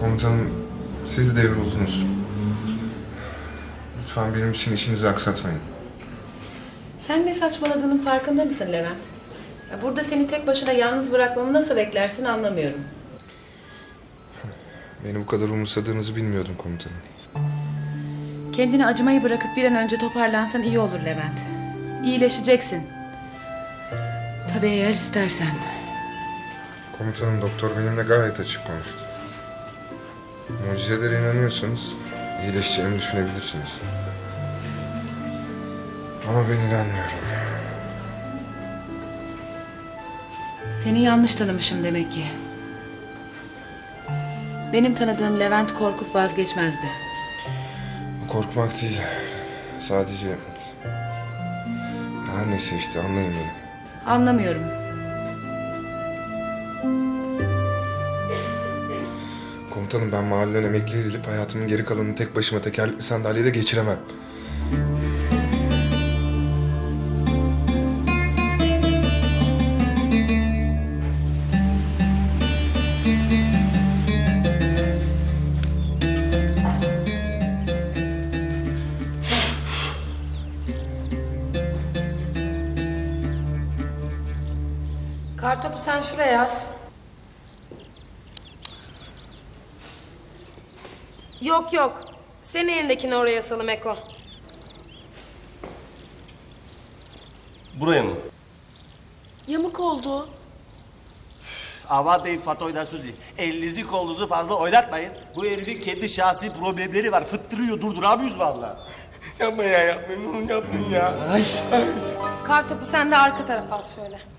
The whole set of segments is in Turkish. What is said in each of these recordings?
Komutanım, siz devroldunuz. Lütfen benim için işinizi aksatmayın. Sen ne saçmaladığının farkında mısın Levent? Ya burada seni tek başına yalnız bırakmamı nasıl beklersin anlamıyorum. Beni bu kadar umursadığınızı bilmiyordum komutanım. Kendini acımayı bırakıp bir an önce toparlansan iyi olur Levent. İyileşeceksin. Tabii eğer istersen. Komutanım doktor benimle gayet açık konuştu. Mucizelere inanıyorsanız iyileşeceğimi düşünebilirsiniz. Ama ben inanmıyorum. Seni yanlış tanımışım demek ki. Benim tanıdığım Levent korkup vazgeçmezdi. Bu korkmak değil. Sadece... Her neyse işte anlayın beni. Anlamıyorum. Komutanım ben mahalleden emekli edilip hayatımın geri kalanını tek başıma tekerlekli sandalyede geçiremem. Kartopu sen şuraya yaz. Yok yok. Senin elindekini oraya asalım Eko. Buraya mı? Yamuk oldu. Aman deyin Fatoy'da Suzi. Elinizi kolunuzu fazla oynatmayın. Bu herifin kendi şahsi problemleri var. Fıttırıyor durduramıyoruz vallahi. yapma ya yapmayın oğlum yapmayın ya. Ay. Kartopu sen de arka tarafa as şöyle.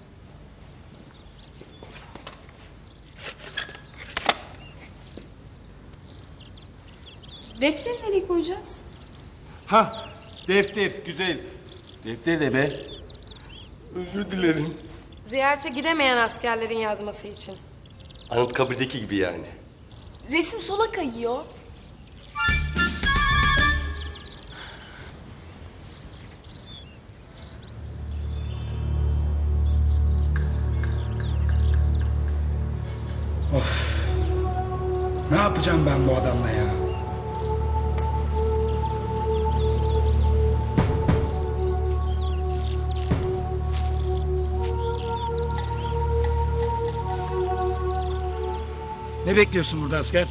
Defteri nereye koyacağız? Ha defter güzel. Defter de be. Özür dilerim. Ziyarete gidemeyen askerlerin yazması için. Anıtkabir'deki gibi yani. Resim sola kayıyor. Ne yapacağım ben bu adamla ya? Ne bekliyorsun burada asker?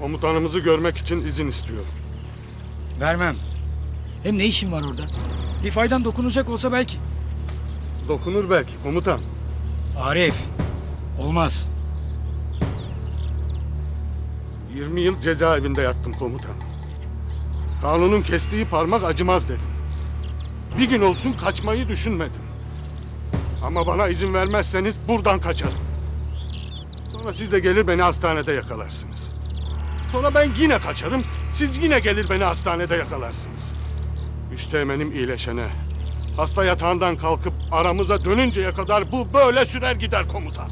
Komutanımızı görmek için izin istiyorum. Vermem. Hem ne işin var orada? Bir faydan dokunacak olsa belki. Dokunur belki komutan. Arif. Olmaz. 20 yıl cezaevinde yattım komutan. Kanunun kestiği parmak acımaz dedim. Bir gün olsun kaçmayı düşünmedim. Ama bana izin vermezseniz buradan kaçarım. Sonra siz de gelir beni hastanede yakalarsınız. Sonra ben yine kaçarım, siz yine gelir beni hastanede yakalarsınız. Üsteğmenim iyileşene, hasta yatağından kalkıp aramıza dönünceye kadar bu böyle sürer gider komutan.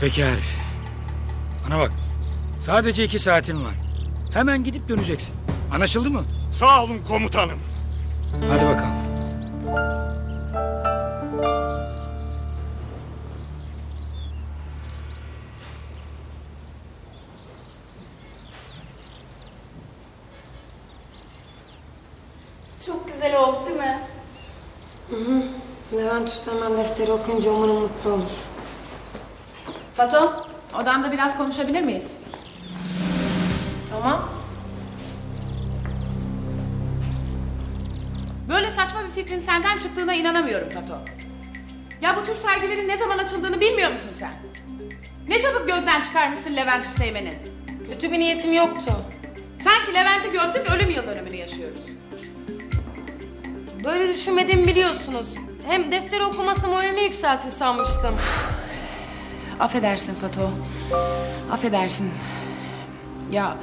Peki Arif. Bana bak. Sadece iki saatin var. Hemen gidip döneceksin. Anlaşıldı mı? Sağ olun komutanım. Hadi bakalım. Çok güzel oldu değil mi? Levent Üstemen defteri okuyunca umarım mutlu olur. Fato, odamda biraz konuşabilir miyiz? Tamam. Böyle saçma bir fikrin senden çıktığına inanamıyorum Fato. Ya bu tür sergilerin ne zaman açıldığını bilmiyor musun sen? Ne çabuk gözden çıkarmışsın Levent Üsteğmen'i. Kötü bir niyetim yoktu. Sanki Levent'i gördük ölüm yıl yaşıyoruz. Böyle düşünmediğimi biliyorsunuz. Hem defteri okuması moralini yükseltir sanmıştım. Affedersin Fato. Affedersin. Ya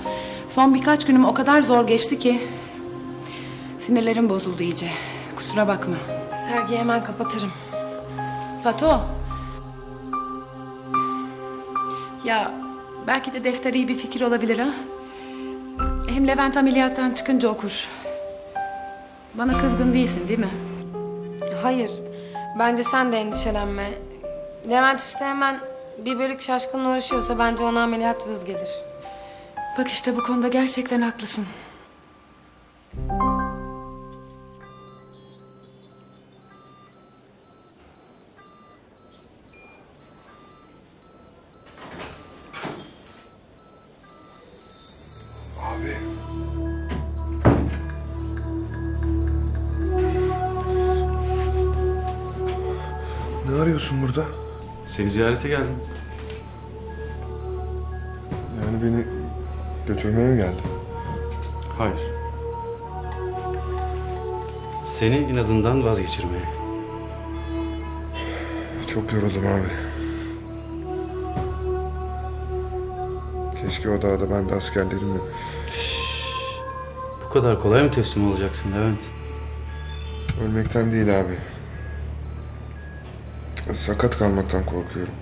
son birkaç günüm o kadar zor geçti ki... Sinirlerim bozuldu iyice. Kusura bakma. Sergiyi hemen kapatırım. Fato. Ya belki de defter iyi bir fikir olabilir ha. Hem Levent ameliyattan çıkınca okur. Bana kızgın değilsin değil mi? Hayır. Bence sen de endişelenme. Levent Üste hemen bir bölük şaşkınla uğraşıyorsa bence ona ameliyat vız gelir. Bak işte bu konuda gerçekten haklısın. Arıyorsun burada? Seni ziyarete geldim. Yani beni götürmeye mi geldin? Hayır. Seni inadından vazgeçirmeye. Çok yoruldum abi. Keşke o dağda ben de askerlerimle... Bu kadar kolay mı teslim olacaksın Levent? Ölmekten değil abi. Sakat kalmaktan korkuyorum.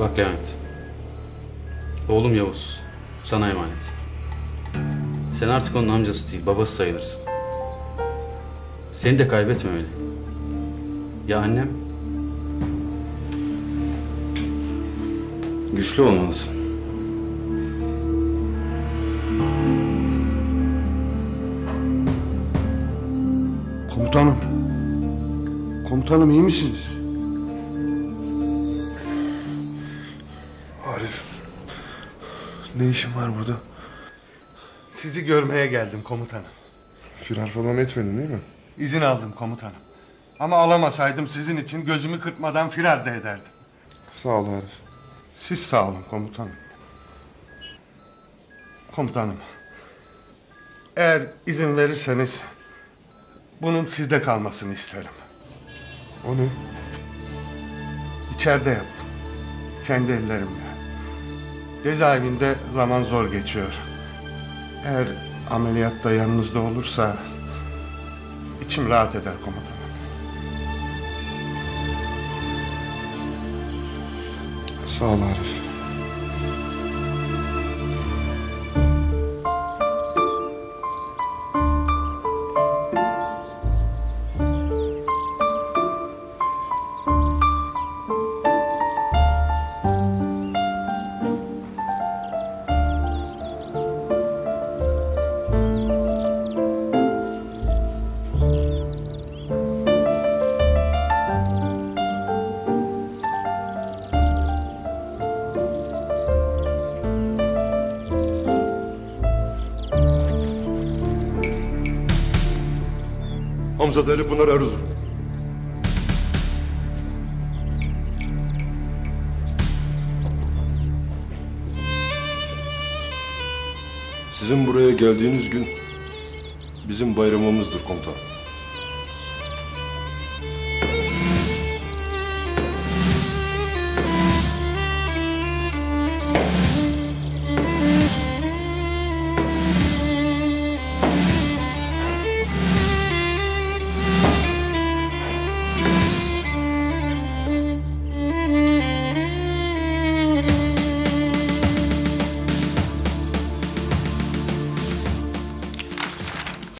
Bak Levent. Oğlum Yavuz. Sana emanet. Sen artık onun amcası değil, babası sayılırsın. Seni de kaybetmemeli. Ya annem? Güçlü olmalısın. Komutanım. Komutanım iyi misiniz? Ne işin var burada? Sizi görmeye geldim komutanım. Firar falan etmedin değil mi? İzin aldım komutanım. Ama alamasaydım sizin için gözümü kırpmadan firar da ederdim. Sağ ol Arif. Siz sağ olun komutanım. Komutanım. Eğer izin verirseniz bunun sizde kalmasını isterim. O ne? İçeride yaptım. Kendi ellerimle. Cezaevinde zaman zor geçiyor. Eğer ameliyatta yanınızda olursa içim rahat eder komutanım. Sağ ol Arif. Hamza Deli Pınar Erzurum. Sizin buraya geldiğiniz gün bizim bayramımızdır komutanım.